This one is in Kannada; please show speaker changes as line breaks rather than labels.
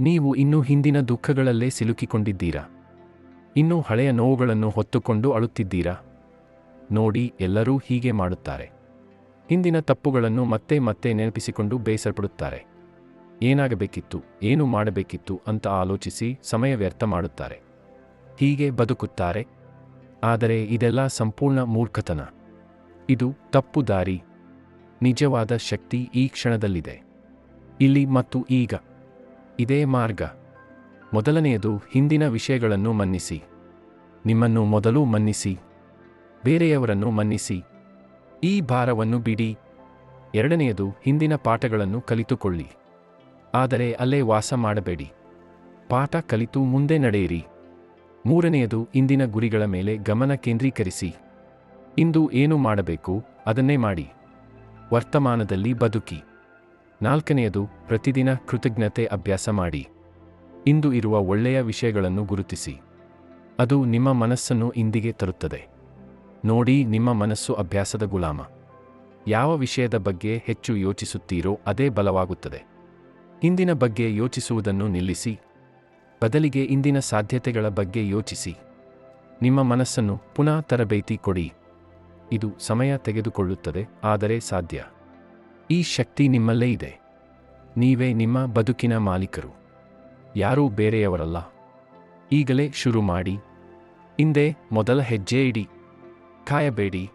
ನೀವು ಇನ್ನೂ ಹಿಂದಿನ ದುಃಖಗಳಲ್ಲೇ ಸಿಲುಕಿಕೊಂಡಿದ್ದೀರಾ? ಇನ್ನೂ ಹಳೆಯ ನೋವುಗಳನ್ನು ಹೊತ್ತುಕೊಂಡು ಅಳುತ್ತಿದ್ದೀರಾ? ನೋಡಿ, ಎಲ್ಲರೂ ಹೀಗೆ ಮಾಡುತ್ತಾರೆ. ಹಿಂದಿನ ತಪ್ಪುಗಳನ್ನು ಮತ್ತೆ ಮತ್ತೆ ನೆನಪಿಸಿಕೊಂಡು ಬೇಸರಪಡುತ್ತಾರೆ. ಏನಾಗಬೇಕಿತ್ತು, ಏನು ಮಾಡಬೇಕಿತ್ತು ಅಂತ ಆಲೋಚಿಸಿ ಸಮಯ ವ್ಯರ್ಥ ಮಾಡುತ್ತಾರೆ. ಹೀಗೆ ಬದುಕುತ್ತಾರೆ. ಆದರೆ ಇದೆಲ್ಲ ಸಂಪೂರ್ಣ ಮೂರ್ಖತನ. ಇದು ತಪ್ಪು ದಾರಿ. ನಿಜವಾದ ಶಕ್ತಿ ಈ ಕ್ಷಣದಲ್ಲಿದೆ. ಇಲ್ಲಿ ಮತ್ತು ಈಗ. ಇದೇ ಮಾರ್ಗ. ಮೊದಲನೆಯದು ಹಿಂದಿನ ವಿಷಯಗಳನ್ನು ಮನ್ನಿಸಿ. ನಿಮ್ಮನ್ನು ಮೊದಲು ಮನ್ನಿಸಿ. ಬೇರೆಯವರನ್ನು ಮನ್ನಿಸಿ. ಈ ಭಾರವನ್ನು ಬಿಡಿ. ಎರಡನೆಯದು ಹಿಂದಿನ ಪಾಠಗಳನ್ನು ಕಲಿತುಕೊಳ್ಳಿ. ಆದರೆ ಅಲ್ಲೇ ವಾಸ ಮಾಡಬೇಡಿ. ಪಾಠ ಕಲಿತು ಮುಂದೆ ನಡೆಯಿರಿ. ಮೂರನೆಯದು ಇಂದಿನ ಗುರಿಗಳ ಮೇಲೆ ಗಮನ ಕೇಂದ್ರೀಕರಿಸಿ. ಇಂದು ಏನು ಮಾಡಬೇಕು ಅದನ್ನೇ ಮಾಡಿ. ವರ್ತಮಾನದಲ್ಲಿ ಬದುಕಿ. ನಾಲ್ಕನೆಯದು, ಪ್ರತಿದಿನ ಕೃತಜ್ಞತೆ ಅಭ್ಯಾಸ ಮಾಡಿ. ಇಂದು ಇರುವ ಒಳ್ಳೆಯ ವಿಷಯಗಳನ್ನು ಗುರುತಿಸಿ. ಅದು ನಿಮ್ಮ ಮನಸ್ಸನ್ನು ಇಂದಿಗೆ ತರುತ್ತದೆ. ನೋಡಿ ನಿಮ್ಮ ಮನಸ್ಸು ಅಭ್ಯಾಸದ ಗುಲಾಮ. ಯಾವ ವಿಷಯದ ಬಗ್ಗೆ ಹೆಚ್ಚು ಯೋಚಿಸುತ್ತೀರೋ ಅದೇ ಬಲವಾಗುತ್ತದೆ. ಇಂದಿನ ಬಗ್ಗೆ ಯೋಚಿಸುವುದನ್ನು ನಿಲ್ಲಿಸಿ. ಬದಲಿಗೆ ಇಂದಿನ ಸಾಧ್ಯತೆಗಳ ಬಗ್ಗೆ ಯೋಚಿಸಿ. ನಿಮ್ಮ ಮನಸ್ಸನ್ನು ಪುನಃ ತರಬೇತಿ ಕೊಡಿ. ಇದು ಸಮಯ ತೆಗೆದುಕೊಳ್ಳುತ್ತದೆ, ಆದರೆ ಸಾಧ್ಯ. ಈ ಶಕ್ತಿ ನಿಮ್ಮಲ್ಲೇ ಇದೆ. ನೀವೇ ನಿಮ್ಮ ಬದುಕಿನ ಮಾಲೀಕರು. ಯಾರೂ ಬೇರೆಯವರಲ್ಲ. ಈಗಲೇ ಶುರು ಮಾಡಿ ಹಿಂದೆ ಮೊದಲ ಹೆಜ್ಜೆ ಇಡಿ. ಕಾಯಬೇಡಿ.